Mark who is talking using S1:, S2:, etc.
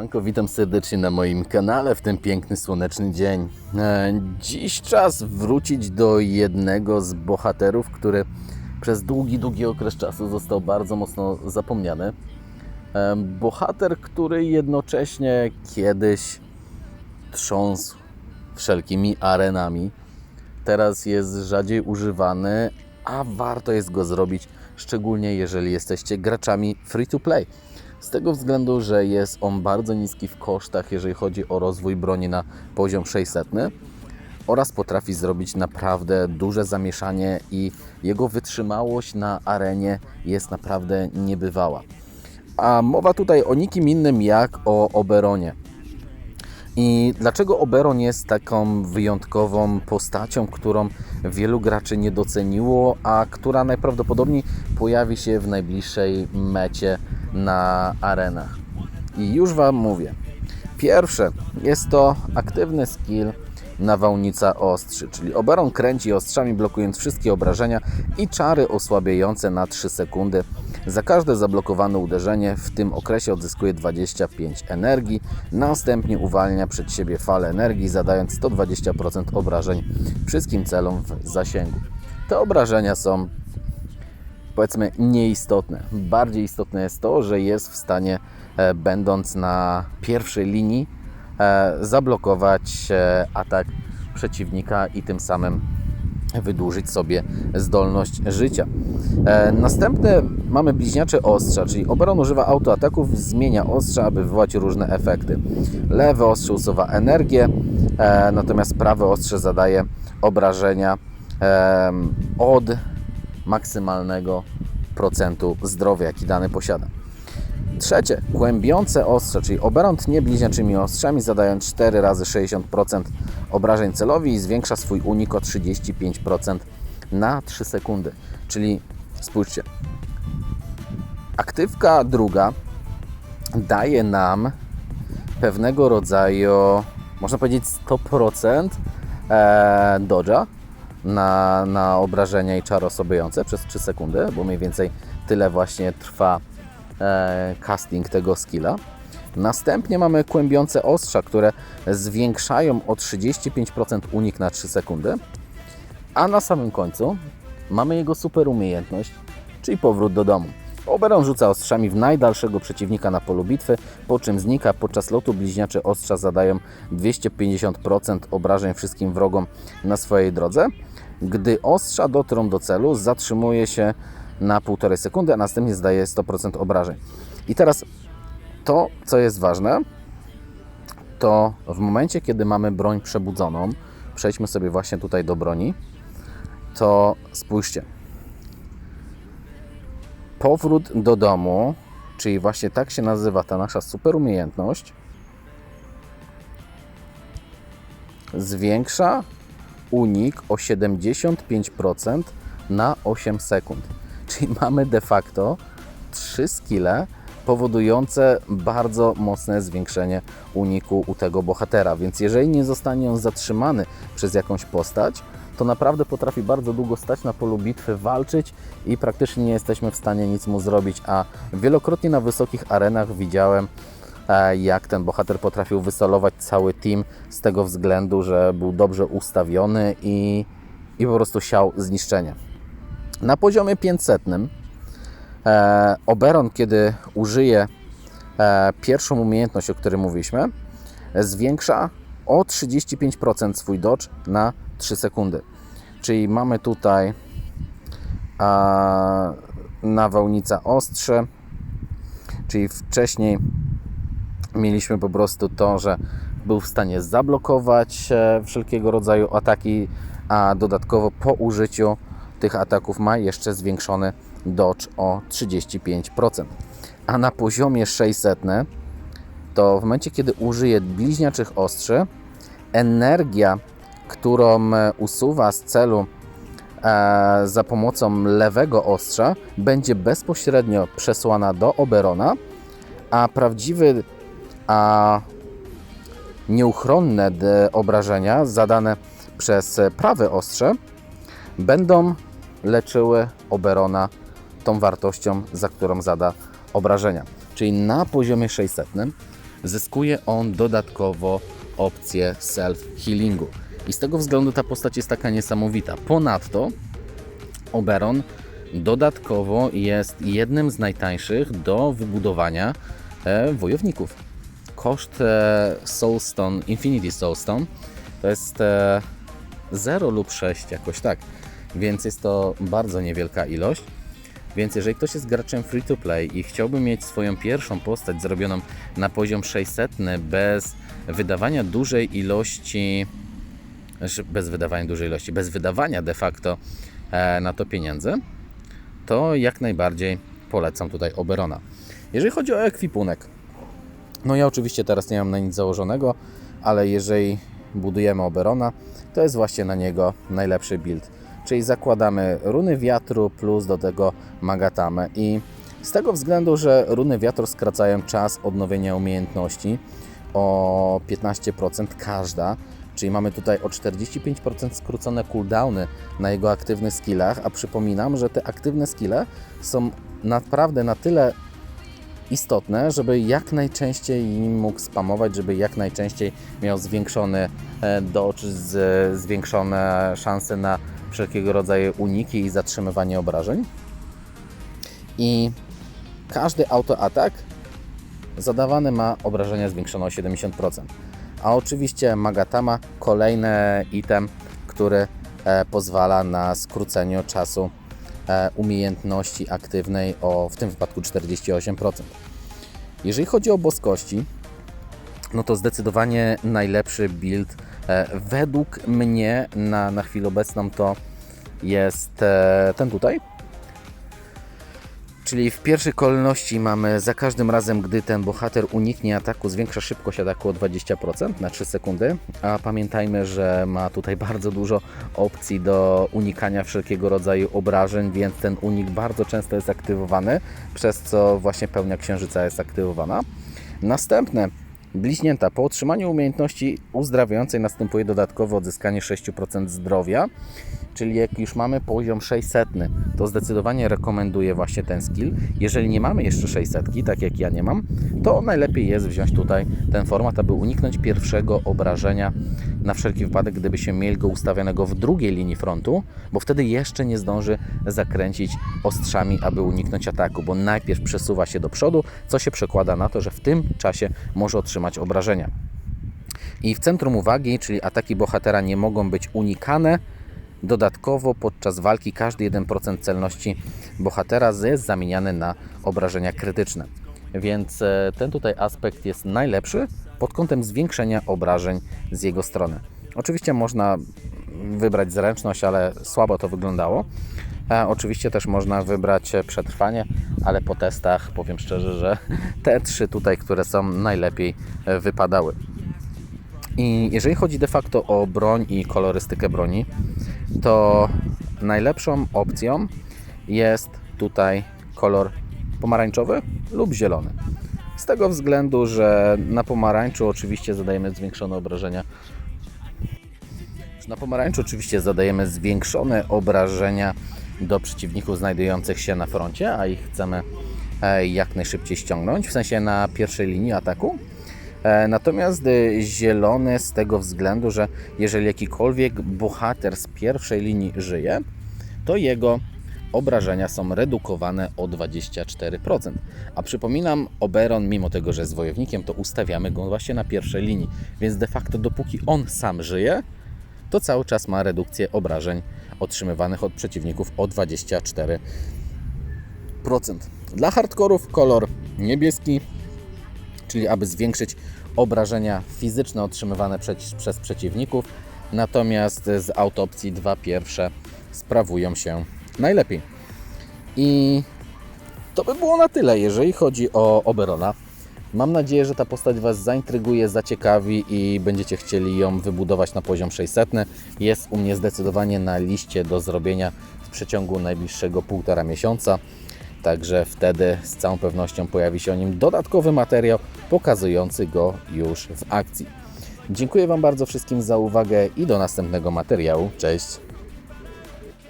S1: Siemanko, witam serdecznie na moim kanale w ten piękny, słoneczny dzień. E, Dziś czas wrócić do jednego z bohaterów, który przez długi, długi okres czasu został bardzo mocno zapomniany. E, Bohater, który jednocześnie kiedyś trząsł wszelkimi arenami, teraz jest rzadziej używany, a warto jest go zrobić, szczególnie jeżeli jesteście graczami free to play. Z tego względu, że jest on bardzo niski w kosztach, jeżeli chodzi o rozwój broni na poziom 600 oraz potrafi zrobić naprawdę duże zamieszanie i jego wytrzymałość na arenie jest naprawdę niebywała. A mowa tutaj o nikim innym jak o Oberonie. I dlaczego Oberon jest taką wyjątkową postacią, którą wielu graczy nie doceniło, a która najprawdopodobniej pojawi się w najbliższej mecie na arenach? I już Wam mówię. Pierwsze jest to aktywny skill nawałnica ostrzy, czyli Oberon kręci ostrzami blokując wszystkie obrażenia i czary osłabiające na 3 sekundy. Za każde zablokowane uderzenie w tym okresie odzyskuje 25 energii, następnie uwalnia przed siebie falę energii, zadając 120% obrażeń wszystkim celom w zasięgu. Te obrażenia są powiedzmy nieistotne. Bardziej istotne jest to, że jest w stanie, e, będąc na pierwszej linii, e, zablokować e, atak przeciwnika i tym samym wydłużyć sobie zdolność życia. Następne mamy bliźniacze ostrza, czyli Oberon używa autoataków, zmienia ostrza, aby wywołać różne efekty. Lewe ostrze usuwa energię, natomiast prawe ostrze zadaje obrażenia od maksymalnego procentu zdrowia, jaki dany posiada. Trzecie, kłębiące ostrze, czyli Oberon tnie bliźniaczymi ostrzami, zadając 4 razy 60% obrażeń celowi i zwiększa swój unik o 35% na 3 sekundy. Czyli spójrzcie, aktywka druga daje nam pewnego rodzaju, można powiedzieć 100% e, dodge'a na, na obrażenia i czary osłabiające przez 3 sekundy, bo mniej więcej tyle właśnie trwa e, casting tego skilla. Następnie mamy kłębiące ostrza, które zwiększają o 35% unik na 3 sekundy. A na samym końcu mamy jego super umiejętność, czyli powrót do domu. Oberon rzuca ostrzami w najdalszego przeciwnika na polu bitwy, po czym znika. Podczas lotu bliźniacze ostrza zadają 250% obrażeń wszystkim wrogom na swojej drodze. Gdy ostrza dotrą do celu, zatrzymuje się na 1,5 sekundy, a następnie zdaje 100% obrażeń. I teraz to, co jest ważne, to w momencie, kiedy mamy broń przebudzoną, przejdźmy sobie właśnie tutaj do broni, to spójrzcie. Powrót do domu, czyli właśnie tak się nazywa ta nasza super umiejętność, zwiększa unik o 75% na 8 sekund. Czyli mamy de facto trzy skille powodujące bardzo mocne zwiększenie uniku u tego bohatera. Więc jeżeli nie zostanie on zatrzymany przez jakąś postać, to naprawdę potrafi bardzo długo stać na polu bitwy, walczyć i praktycznie nie jesteśmy w stanie nic mu zrobić. A wielokrotnie na wysokich arenach widziałem, e, jak ten bohater potrafił wysolować cały team z tego względu, że był dobrze ustawiony i, i po prostu siał zniszczenie. Na poziomie 500 e, Oberon, kiedy użyje e, pierwszą umiejętność, o której mówiliśmy, zwiększa o 35% swój dodge na 3 sekundy. Czyli mamy tutaj a, nawałnica ostrze, czyli wcześniej mieliśmy po prostu to, że był w stanie zablokować e, wszelkiego rodzaju ataki, a dodatkowo po użyciu tych ataków ma jeszcze zwiększony dodge o 35%. A na poziomie 600 to w momencie, kiedy użyje bliźniaczych ostrzy, energia, którą e, usuwa z celu e, za pomocą lewego ostrza, będzie bezpośrednio przesłana do Oberona, a prawdziwy, a nieuchronne obrażenia zadane przez prawe ostrze będą leczyły Oberona tą wartością, za którą zada obrażenia. Czyli na poziomie 600 zyskuje on dodatkowo opcję self-healingu. I z tego względu ta postać jest taka niesamowita. Ponadto Oberon dodatkowo jest jednym z najtańszych do wybudowania e, wojowników. Koszt e, Soulstone, Infinity Soulstone to jest e, 0 lub 6 jakoś tak, więc jest to bardzo niewielka ilość. Więc jeżeli ktoś jest graczem free to play i chciałby mieć swoją pierwszą postać zrobioną na poziom 600 bez wydawania dużej ilości bez wydawania dużej ilości, bez wydawania de facto e, na to pieniędzy, to jak najbardziej polecam tutaj Oberona. Jeżeli chodzi o ekwipunek, no ja oczywiście teraz nie mam na nic założonego, ale jeżeli budujemy Oberona, to jest właśnie na niego najlepszy build. Czyli zakładamy runy wiatru plus do tego Magatamę i z tego względu, że runy wiatru skracają czas odnowienia umiejętności o 15% każda, czyli mamy tutaj o 45% skrócone cooldowny na jego aktywnych skillach, a przypominam, że te aktywne skille są naprawdę na tyle istotne, żeby jak najczęściej nim mógł spamować, żeby jak najczęściej miał zwiększony e, dodge, zwiększone szanse na wszelkiego rodzaju uniki i zatrzymywanie obrażeń. I każdy autoatak zadawany ma obrażenia zwiększone o 70%. A oczywiście Magatama kolejny item, który e, pozwala na skrócenie czasu e, umiejętności aktywnej o w tym wypadku 48%. Jeżeli chodzi o boskości, no to zdecydowanie najlepszy build e, według mnie na, na chwilę obecną to jest ten tutaj. Czyli w pierwszej kolejności mamy za każdym razem, gdy ten bohater uniknie ataku, zwiększa szybkość ataku o 20% na 3 sekundy. A pamiętajmy, że ma tutaj bardzo dużo opcji do unikania wszelkiego rodzaju obrażeń, więc ten unik bardzo często jest aktywowany, przez co właśnie pełnia księżyca jest aktywowana. Następne Bliźnięta. Po otrzymaniu umiejętności uzdrawiającej następuje dodatkowe odzyskanie 6% zdrowia, czyli jak już mamy poziom 600, to zdecydowanie rekomenduję właśnie ten skill. Jeżeli nie mamy jeszcze 600, tak jak ja nie mam, to najlepiej jest wziąć tutaj ten format, aby uniknąć pierwszego obrażenia na wszelki wypadek, gdyby się mieli go ustawionego w drugiej linii frontu, bo wtedy jeszcze nie zdąży zakręcić ostrzami, aby uniknąć ataku, bo najpierw przesuwa się do przodu, co się przekłada na to, że w tym czasie może otrzymać obrażenia. I w centrum uwagi, czyli ataki bohatera nie mogą być unikane. Dodatkowo podczas walki każdy 1% celności bohatera jest zamieniany na obrażenia krytyczne. Więc e, ten tutaj aspekt jest najlepszy pod kątem zwiększenia obrażeń z jego strony. Oczywiście można wybrać zręczność, ale słabo to wyglądało. E, oczywiście też można wybrać przetrwanie, ale po testach powiem szczerze, że te trzy tutaj, które są najlepiej e, wypadały. I jeżeli chodzi de facto o broń i kolorystykę broni, to najlepszą opcją jest tutaj kolor pomarańczowy lub zielony. Z tego względu, że na pomarańczu oczywiście zadajemy zwiększone obrażenia. Na pomarańczu oczywiście zadajemy zwiększone obrażenia do przeciwników znajdujących się na froncie, a ich chcemy e, jak najszybciej ściągnąć, w sensie na pierwszej linii ataku. E, Natomiast e, zielony z tego względu, że jeżeli jakikolwiek bohater z pierwszej linii żyje, to jego obrażenia są redukowane o 24%. A przypominam, Oberon, mimo tego, że jest wojownikiem, to ustawiamy go właśnie na pierwszej linii. Więc de facto, dopóki on sam żyje, to cały czas ma redukcję obrażeń otrzymywanych od przeciwników o 24%. Dla hardkorów kolor niebieski, czyli aby zwiększyć obrażenia fizyczne otrzymywane prze, przez przeciwników, natomiast z autopsji dwa pierwsze sprawują się najlepiej. I to by było na tyle, jeżeli chodzi o Oberona. Mam nadzieję, że ta postać Was zaintryguje, zaciekawi i będziecie chcieli ją wybudować na poziom 600. Jest u mnie zdecydowanie na liście do zrobienia w przeciągu najbliższego półtora miesiąca. Także wtedy z całą pewnością pojawi się o nim dodatkowy materiał pokazujący go już w akcji. Dziękuję Wam bardzo wszystkim za uwagę i do następnego materiału. Cześć!